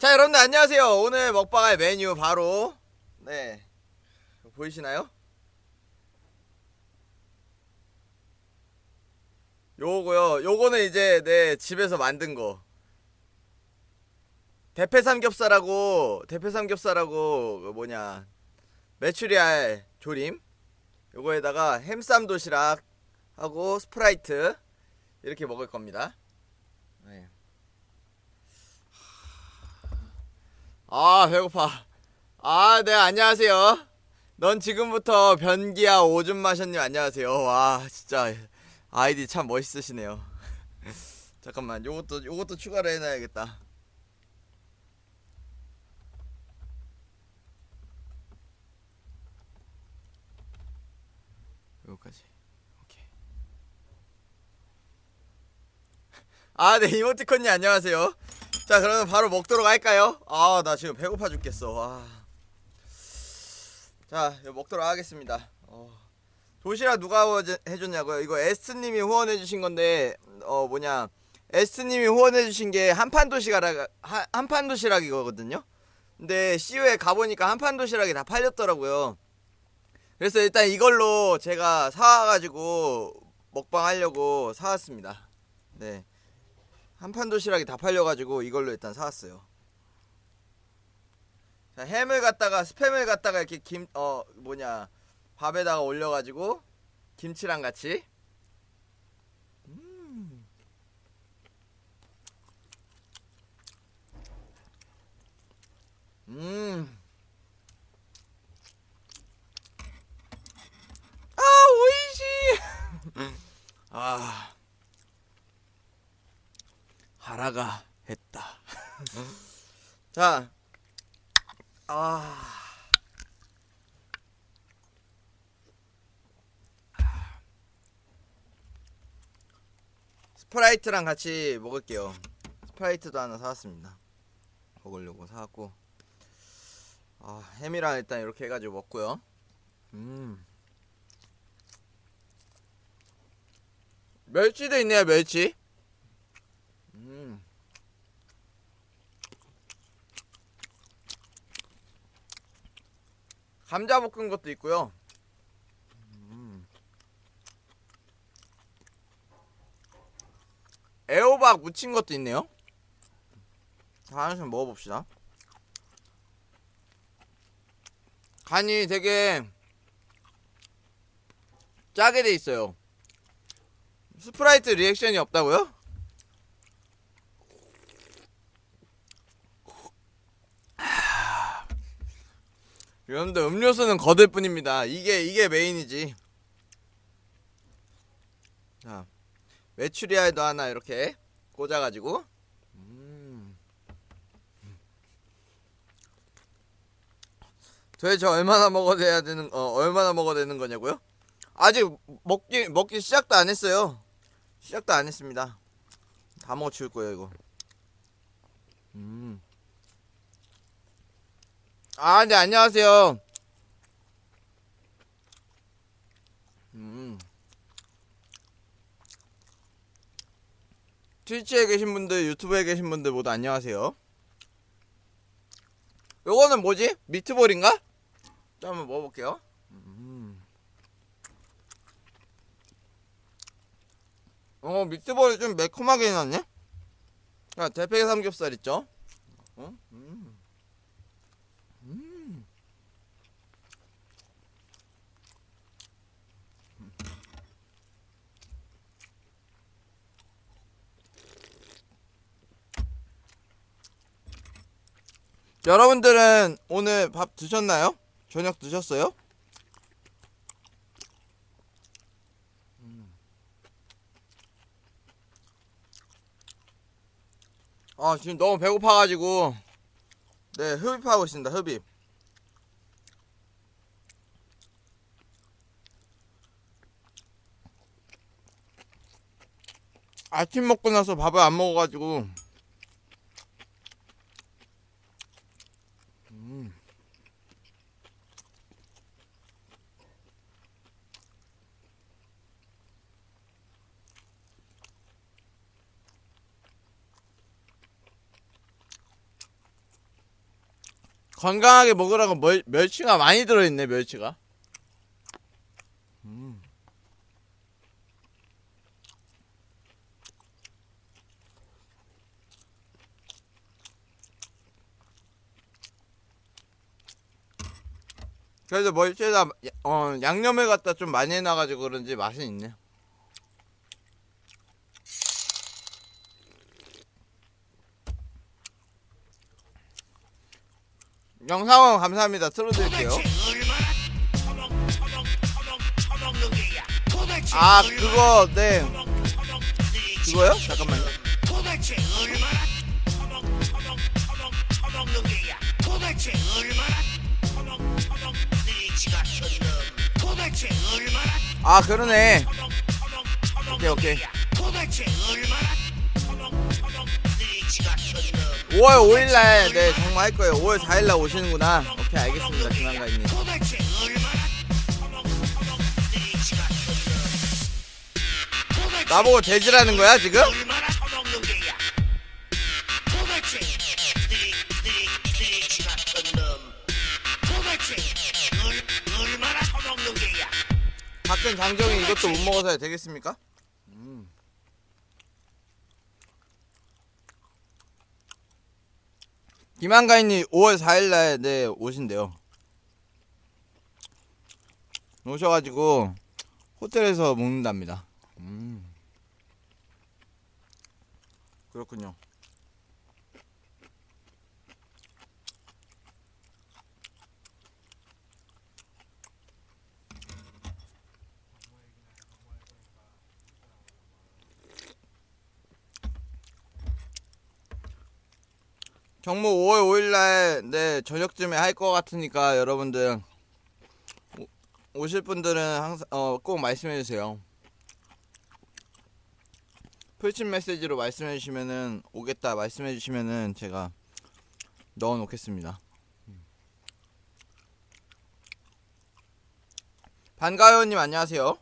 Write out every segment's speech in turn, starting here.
자 여러분들 안녕하세요. 오늘 먹방할 메뉴 바로 네. 보이시나요? 요거요. 요거는 이제 내 집에서 만든 거. 대패 삼겹살하고 대패 삼겹살하고 그 뭐냐 메추리알 조림. 요거에다가 햄쌈 도시락 하고 스프라이트 이렇게 먹을 겁니다. 네. 아 배고파. 아 네 안녕하세요. 넌 지금부터 변기야 오줌 마셨님 안녕하세요. 와 진짜 아이디 참 멋있으시네요. 잠깐만 요것도 요것도 추가를 해놔야겠다. 요거까지. 오케이. 아 네 이모티콘님 안녕하세요 자 그러면 바로 먹도록 할까요? 아 나 지금 배고파 죽겠어 와. 자 이거 먹도록 하겠습니다 어. 도시락 누가 해줬냐고요? 이거 에스님이 후원해주신 건데 어 뭐냐 에스님이 후원해주신 게 한판 도시락 한- 한판 도시락이거든요. 근데 CU에 가보니까 한판 도시락이 다 팔렸더라고요. 그래서 일단 이걸로 제가 사와가지고 먹방 하려고 사왔습니다. 네. 한판 도시락이 다 팔려가지고 이걸로 일단 사왔어요. 자, 햄을 갖다가 스팸을 갖다가 이렇게 김 어 뭐냐 밥에다가 올려가지고 김치랑 같이. 음. 음. 아 오이시. 아. 하라가 했다. 자, 아, 스프라이트랑 같이 먹을게요. 스프라이트도 하나 사왔습니다. 먹으려고 사왔고, 아, 햄이랑 일단 이렇게 해가지고 먹고요. 음, 멸치도 있네요, 멸치. 음. 감자 볶은 것도 있고요. 음. 애호박 무친 것도 있네요. 하나씩 먹어봅시다. 간이 되게 짜게 돼 있어요. 스프라이트 리액션이 없다고요? 여러분들 음료수는 거들 뿐입니다. 이게 이게 메인이지. 자 메추리알도 하나 이렇게 꽂아가지고. 음. 도대체 얼마나 먹어야 되는 어 얼마나 먹어야 되는 거냐고요? 아직 먹기 먹기 시작도 안 했어요. 시작도 안 했습니다. 다 먹어 치울 거예요 이거. 음. 아, 네, 안녕하세요. 음. 트위치에 계신 분들, 유튜브에 계신 분들 모두 안녕하세요. 요거는 뭐지? 미트볼인가? 자, 한번 먹어볼게요. 음. 어, 미트볼이 좀 매콤하게 해놨네? 자, 대패 삼겹살 있죠? 어? 음. 여러분들은 오늘 밥 드셨나요? 저녁 드셨어요? 음. 아 지금 너무 배고파가지고 네 흡입하고 있습니다 흡입 아침 먹고 나서 밥을 안 먹어가지고 음. 건강하게 먹으라고 멸, 멸치가 많이 들어있네 멸치가 음. 그래도 멸치에다 야- 어, 양념을 갖다 좀 많이 해놔가지고 그런지 맛은 있네 영상원 감사합니다. 틀어드릴게요. 아 그거 네 그거요? 잠깐만요. 아 그러네. 오케이 오케이. 도대체 얼마나 처먹 처먹 가 5월 5일날 네 장마할 거예요 5월 4일날 오시는구나 오케이 알겠습니다 김한가님. 나보고 돼지라는 거야 지금? 박근 장정이 이것도 못 먹어서야 되겠습니까? 김한가인님 5월 4일날 네 오신대요. 오셔가지고 호텔에서 먹는답니다. 음. 그렇군요 정모 5월 5일날 네 저녁쯤에 할 것 같으니까 여러분들 오, 오실 분들은 항상 어, 꼭 말씀해 주세요. 풀친 메시지로 말씀해 주시면은 오겠다 말씀해 주시면은 제가 넣어 놓겠습니다. 반가요님 안녕하세요.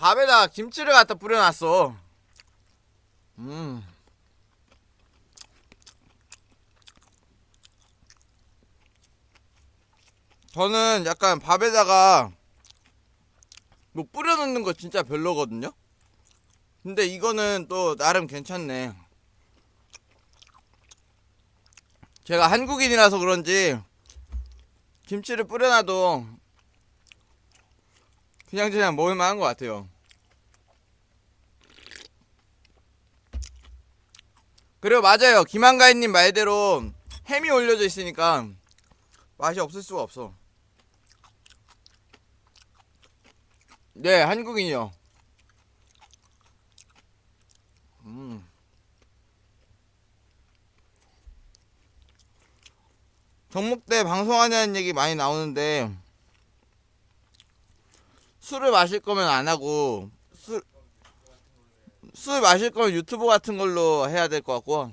밥에다 김치를 갖다 뿌려놨어. 음. 저는 약간 밥에다가 뭐 뿌려놓는 거 진짜 별로거든요. 근데 이거는 또 나름 괜찮네. 제가 한국인이라서 그런지 김치를 뿌려놔도 그냥 그냥 먹을만한 것 같아요. 그리고 맞아요. 김한가인님 말대로 햄이 올려져 있으니까 맛이 없을 수가 없어. 네, 한국인이요. 음. 정목 때 방송하냐는 얘기 많이 나오는데 술을 마실 거면 안 하고 술, 술 마실 거면 유튜브 같은 걸로 해야 될 것 같고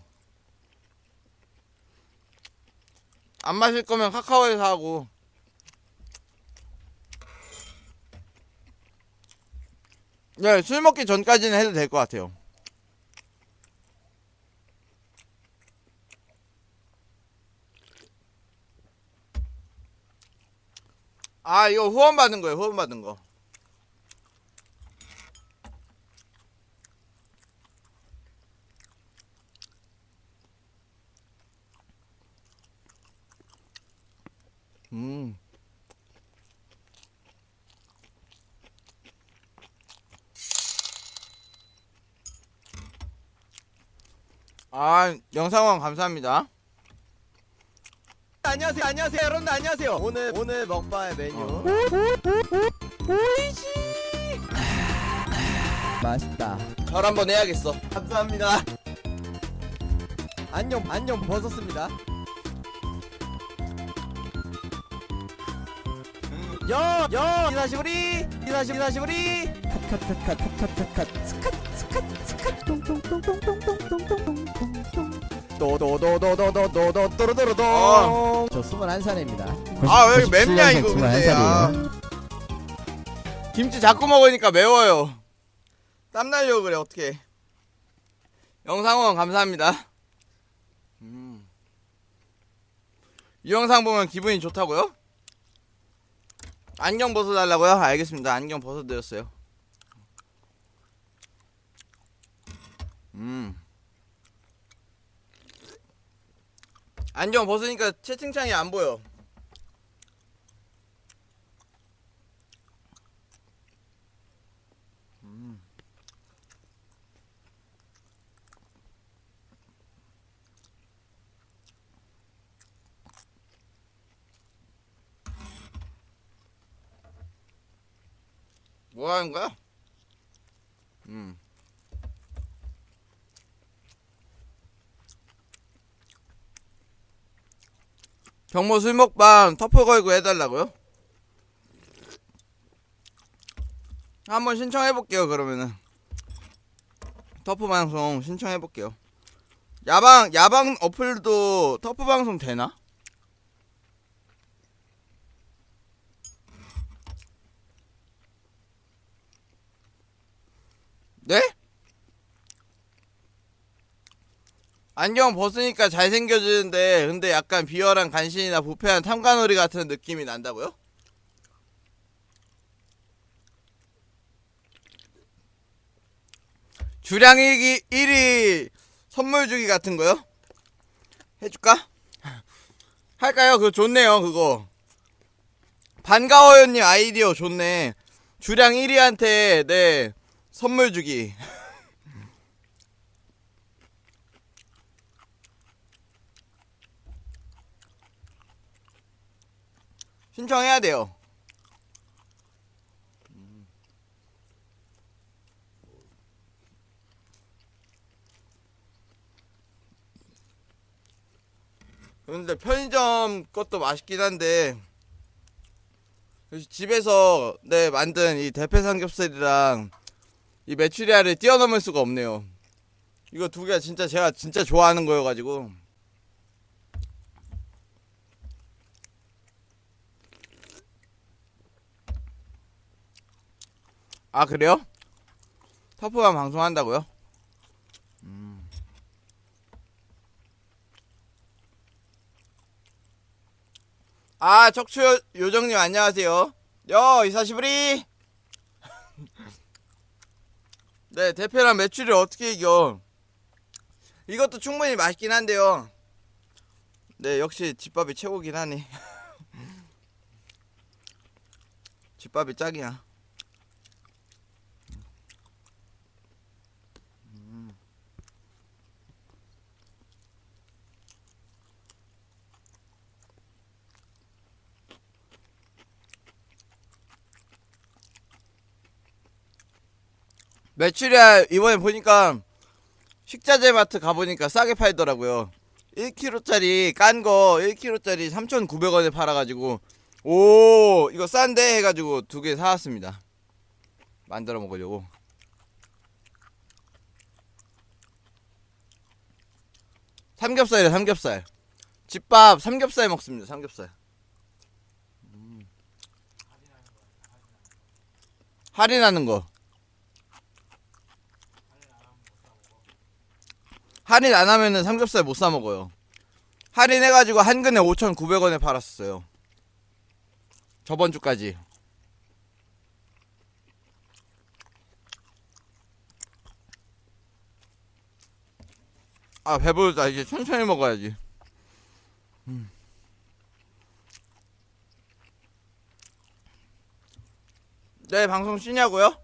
안 마실 거면 카카오에서 하고 네, 술 먹기 전까지는 해도 될 것 같아요. 아, 이거 후원 받은 거예요, 후원 받은 거. 음. 아, 영상원 감사합니다. 안녕하세요 안녕하세요 여러분들 안녕하세요 오늘 오늘 먹방의 메뉴 어. 맛있다 절 한번 해야겠어. 감사합니다 안녕 안녕 벗었습니다 여 여 이사시부리 이사시 이사시부리 컷컷컷컷컷컷컷 스컷 스컷 스컷 똥똥똥똥똥똥똥똥똥똥 도도도도도도도도도도도도 어. 저 21살입니다 아, 왜 이렇게 맵냐, 이거 근데. 아. 김치 자꾸 먹으니까 매워요. 땀 날려고 그래, 어떻게. 영상원 감사합니다. 음. 이 영상 보면 기분이 좋다고요? 안경 벗어달라고요? 알겠습니다. 안경 벗어드렸어요. 음. 안경 벗으니까 채팅창이 안 보여. 뭐 하는 거야? 음. 경모 술 먹방 터프 걸고 해달라고요? 한번 신청해볼게요 그러면은 터프 방송 신청해볼게요 야방 야방 어플도 터프 방송 되나? 네? 안경 벗으니까 잘생겨지는데 근데 약간 비열한 간신이나 부패한 탐관오리 같은 느낌이 난다고요? 주량 1기 1위 선물 주기 같은 거요? 해줄까? 할까요? 그거 좋네요 그거 반가워요님 아이디어 좋네 주량 1위한테 네 선물 주기 신청해야 돼요. 근데 편의점 것도 맛있긴 한데 집에서 네 만든 이 대패 삼겹살이랑 이 메추리알을 뛰어넘을 수가 없네요. 이거 두 개가 진짜 제가 진짜 좋아하는 거여가지고 아 그래요? 터프만 방송한다고요? 음. 아 척추 요, 요정님 안녕하세요 여 이사시부리 네 대패랑 매출을 어떻게 이겨? 이것도 충분히 맛있긴 한데요. 네 역시 집밥이 최고긴 하네. 집밥이 짱이야 메추리알 이번에 보니까 식자재 마트 가보니까 싸게 팔더라고요. 1kg짜리 깐 거 1kg짜리 3,900원에 팔아가지고 오 이거 싼데? 해가지고 두 개 사왔습니다. 만들어 먹으려고. 삼겹살이래 삼겹살. 집밥 삼겹살 먹습니다 삼겹살. 음. 할인하는 거 할인 안 하면은 삼겹살 못 사 먹어요. 할인해가지고 한 근에 5,900원에 팔았어요. 저번 주까지. 아 배부르다 이제 천천히 먹어야지. 음. 네 방송 쉬냐고요?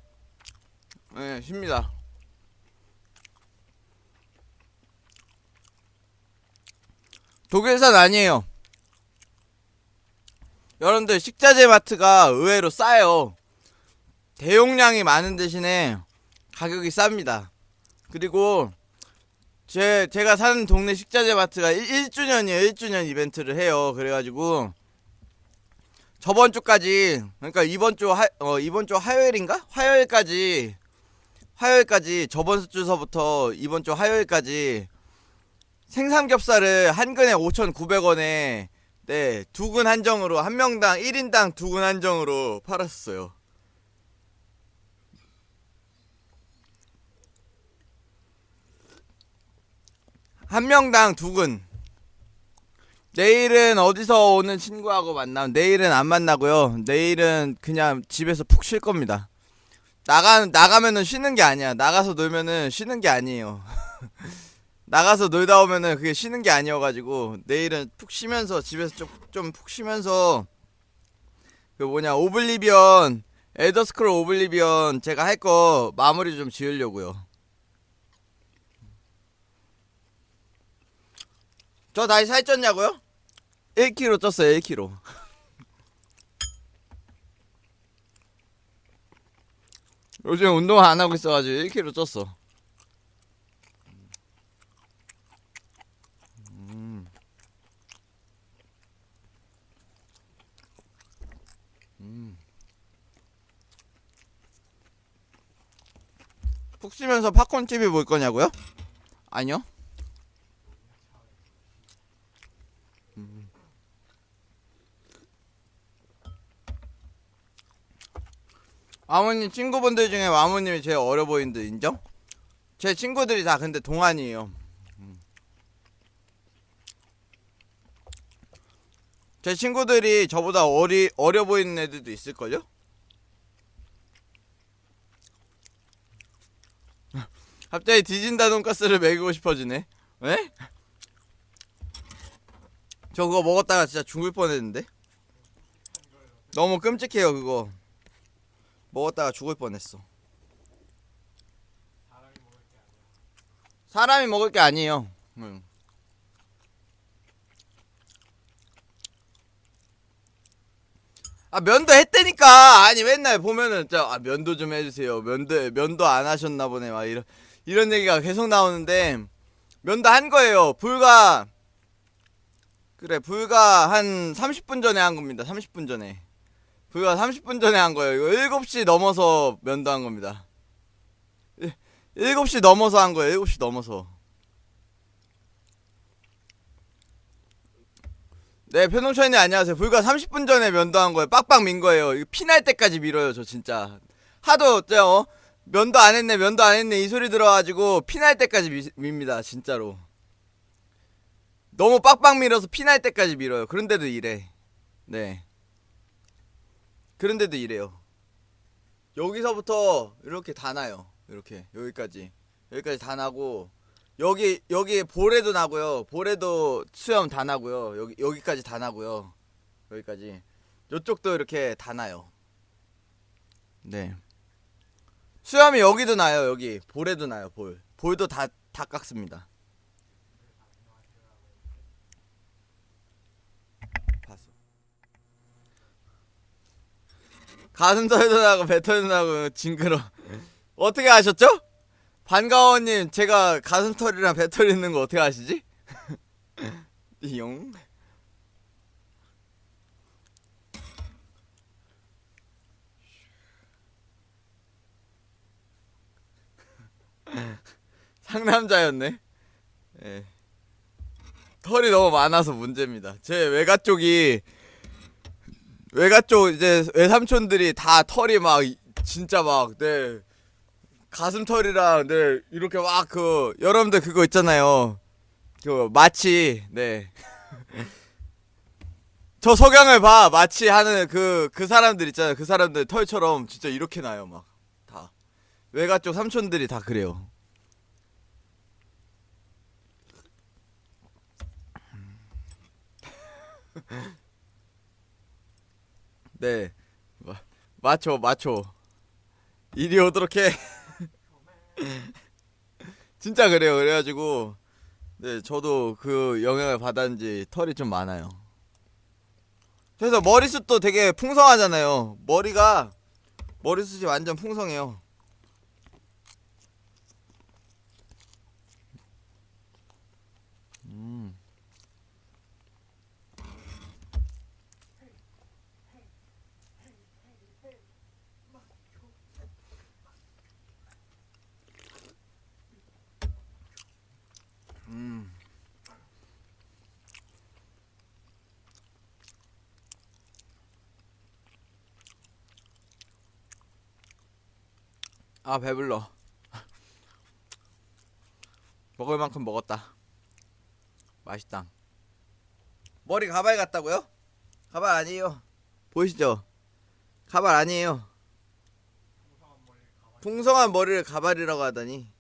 네 쉽니다. 독일산 아니에요. 여러분들 식자재 마트가 의외로 싸요. 대용량이 많은 대신에 가격이 쌉니다. 그리고 제 제가 사는 동네 식자재 마트가 1, 주년이에요 1주년 이벤트를 해요. 그래 가지고 저번 주까지 그러니까 이번 주 화, 어, 이번 주 화요일인가? 화요일까지 화요일까지 저번 주서부터 이번 주 화요일까지 생삼겹살을 한 근에 5,900원에 네, 두 근 한정으로 한 명당 1인당 두 근 한정으로 팔았어요. 한 명당 두 근. 내일은 어디서 오는 친구하고 만남. 내일은 안 만나고요. 내일은 그냥 집에서 푹 쉴 겁니다. 나가 나가면은 쉬는 게 아니야. 나가서 놀면은 쉬는 게 아니에요. 나가서 놀다 오면은 그게 쉬는 게 아니어가지고 내일은 푹 쉬면서 집에서 좀좀푹 쉬면서 그 뭐냐 오블리비언 엘더스크롤 오블리비언 제가 할 거 마무리 좀 지으려고요. 저 다시 살쪘냐고요? 1kg 쪘어요 1kg. 요즘 운동 안 하고 있어가지고 1kg 쪘어. 푹 쉬면서 팝콘 TV 볼 거냐고요? 아니요. 음. 아버님 친구분들 중에 아버님이 제일 어려 보이는데 인정? 제 친구들이 다 근데 동안이에요. 음. 제 친구들이 저보다 어리 어려 보이는 애들도 있을걸요? 갑자기 디진다 돈가스를 먹이고 싶어지네. 왜? 저 그거 먹었다가 진짜 죽을 뻔했는데. 너무 끔찍해요 그거. 먹었다가 죽을 뻔했어. 사람이 먹을 게 아니에요. 응. 아 면도 했다니까 아니 맨날 보면은 저 아, 면도 좀 해주세요 면도 면도 안 하셨나 보네 막 이런 이런 얘기가 계속 나오는데 면도 한 거예요 불과 그래 불과 한 30분 전에 한 겁니다 30분 전에 불과 30분 전에 한 거예요 이거 7시 넘어서 면도 한 겁니다 7시 넘어서 한 거예요 7시 넘어서 네, 편동천님 안녕하세요. 불과 30분 전에 면도한 거예요. 빡빡 민 거예요. 이거 피날 때까지 밀어요, 저 진짜. 하도 어째요? 어? 면도 안 했네, 면도 안 했네 이 소리 들어가지고 피날 때까지 미, 밉니다, 진짜로. 너무 빡빡 밀어서 피날 때까지 밀어요. 그런데도 이래. 네. 그런데도 이래요. 여기서부터 이렇게 다 나요. 이렇게 여기까지 여기까지 다 나고 여기 여기 볼에도 나고요. 볼에도 수염 다 나고요. 여기 여기까지 다 나고요. 여기까지. 요쪽도 이렇게 다 나요. 네. 수염이 여기도 나요. 여기 볼에도 나요. 볼. 볼도 다 다 깎습니다. 봤어. 가슴털도 나고 배털도 나고 징그러. 어떻게 아셨죠? 반가워님 제가 가슴털이랑 배털 있는 거 어떻게 아시지? 용 상남자였네. 예. 털이 너무 많아서 문제입니다. 제 외가 쪽이 외가 쪽 이제 외삼촌들이 다 털이 막 진짜 막네 가슴 털이랑 네 이렇게 막 그 여러분들 그거 있잖아요. 그 마치 네. 저 석양을 봐 마치 하는 그 그 사람들 있잖아요. 그 사람들 털처럼 진짜 이렇게 나요 막 다. 외가 쪽 삼촌들이 다 그래요. 네. 마, 마초 마초. 이리 오도록 해. 진짜 그래요. 그래가지고 네 저도 그 영향을 받았는지 털이 좀 많아요. 그래서 머리숱도 되게 풍성하잖아요. 머리가 머리숱이 완전 풍성해요. 음. 아 배불러 먹을 만큼 먹었다 맛있다. 머리 가발 같다고요? 가발 아니에요. 보이시죠? 가발 아니에요. 풍성한 머리를 가발이라고 하다니.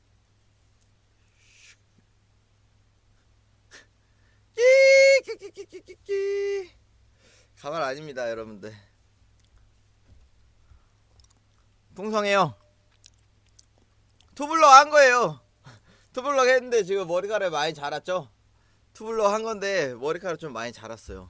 끼끼끼끼끼끼. 가발 아닙니다, 여러분들. 풍성해요. 투블럭 한 거예요. 투블럭 했는데 지금 머리카락 많이 자랐죠? 투블럭 한 건데 머리카락 좀 많이 자랐어요.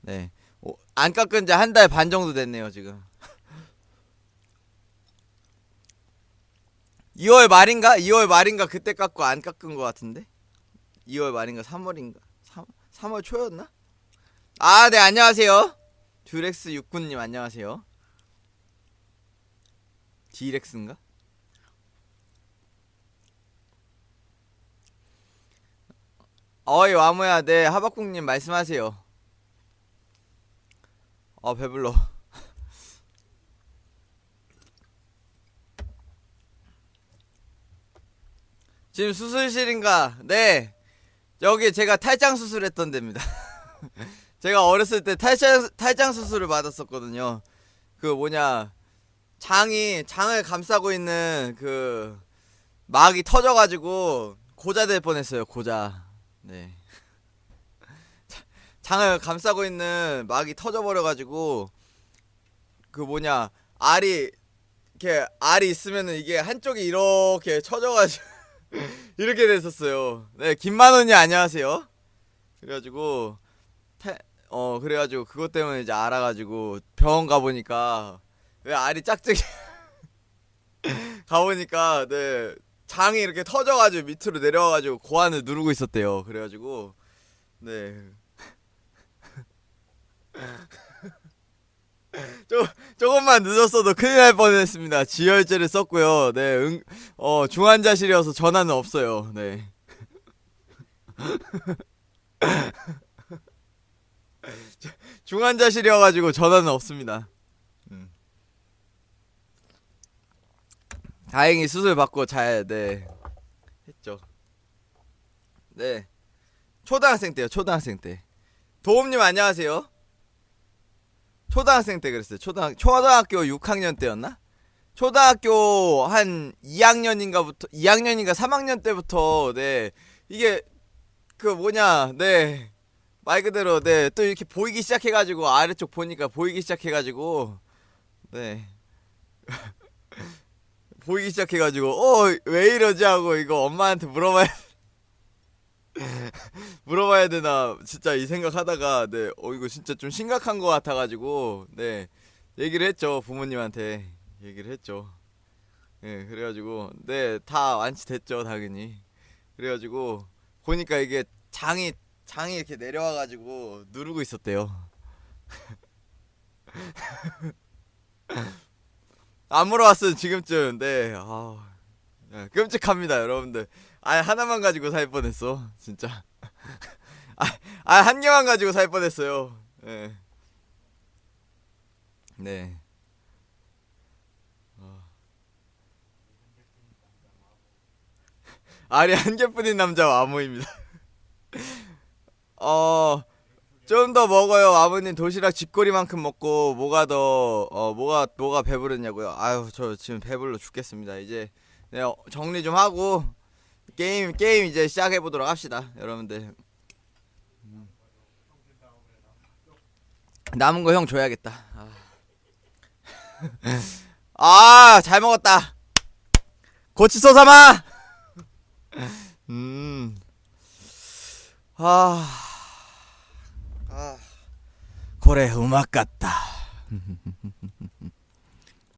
네. 오, 안 깎은 지 한 달 반 정도 됐네요, 지금. 2월 말인가? 2월 말인가 그때 깎고 안 깎은 것 같은데? 2월 말인가 3월인가? 3, 3월 초였나? 아, 네, 안녕하세요. 듀렉스 69님 안녕하세요. 디렉스인가? 어이 와무야 네 하박국님 말씀하세요 어 배불러 지금 수술실인가 네 여기 제가 탈장 수술했던 데입니다 제가 어렸을 때 탈장 탈장 수술을 받았었거든요. 그 뭐냐 장이 장을 감싸고 있는 그 막이 터져가지고 고자 될 뻔했어요 고자. 네. 자- 장을 감싸고 있는 막이 터져버려가지고 그 뭐냐 알이 이렇게 알이 있으면은 이게 한쪽이 이렇게 쳐져가지고 이렇게 됐었어요. 네 김만원이 안녕하세요. 그래가지고 태, 어 그래가지고 그것 때문에 이제 알아가지고 병원 가보니까 왜 알이 짝짝이 가보니까 네 장이 이렇게 터져가지고 밑으로 내려와가지고 고환을 누르고 있었대요. 그래가지고 네. 조, 조금만 늦었어도 큰일 날 뻔했습니다. 지혈제를 썼고요. 네 응 어 중환자실이어서 전화는 없어요. 네 중환자실이어가지고 전화는 없습니다 음. 다행히 수술 받고 잘 네 했죠. 네 초등학생 때요 초등학생 때 도움님 안녕하세요. 초등학생 때 그랬어요. 초등 초등학교 6학년 때였나? 초등학교 한 2학년인가부터 2학년인가 3학년 때부터 네 이게 그 뭐냐 네 말 그대로 네 또 이렇게 보이기 시작해가지고 아래쪽 보니까 보이기 시작해가지고 네. 보이기 시작해가지고 어 왜 이러지? 하고 이거 엄마한테 물어봐야 물어봐야 되나 진짜 이 생각하다가 네어 이거 진짜 좀 심각한 거 같아가지고 네. 얘기를 했죠 부모님한테. 얘기를 했죠. 예 그래가지고 네 다 완치됐죠 당연히. 그래가지고 보니까 이게 장이 장이 이렇게 내려와가지고 누르고 있었대요. 안 물어봤으면 지금쯤. 네 아, 예, 끔찍합니다 여러분들. 아 하나만 가지고 살 뻔했어 진짜. 아한 개만 가지고 살 뻔했어요. 예. 네. 어. 알이 한 개뿐인 남자와 아모입니다 어 좀 더 먹어요. 아버님 도시락 집거리만큼 먹고 뭐가 더 어 뭐가 뭐가 배부르냐고요. 아유 저 지금 배불러 죽겠습니다. 이제 네, 어, 정리 좀 하고 게임 게임 이제 시작해 보도록 합시다 여러분들. 음. 남은 거 형 줘야겠다. 아 잘 먹었다. 고치소 삼아! 음. 아, 아, 고래 음악 같다.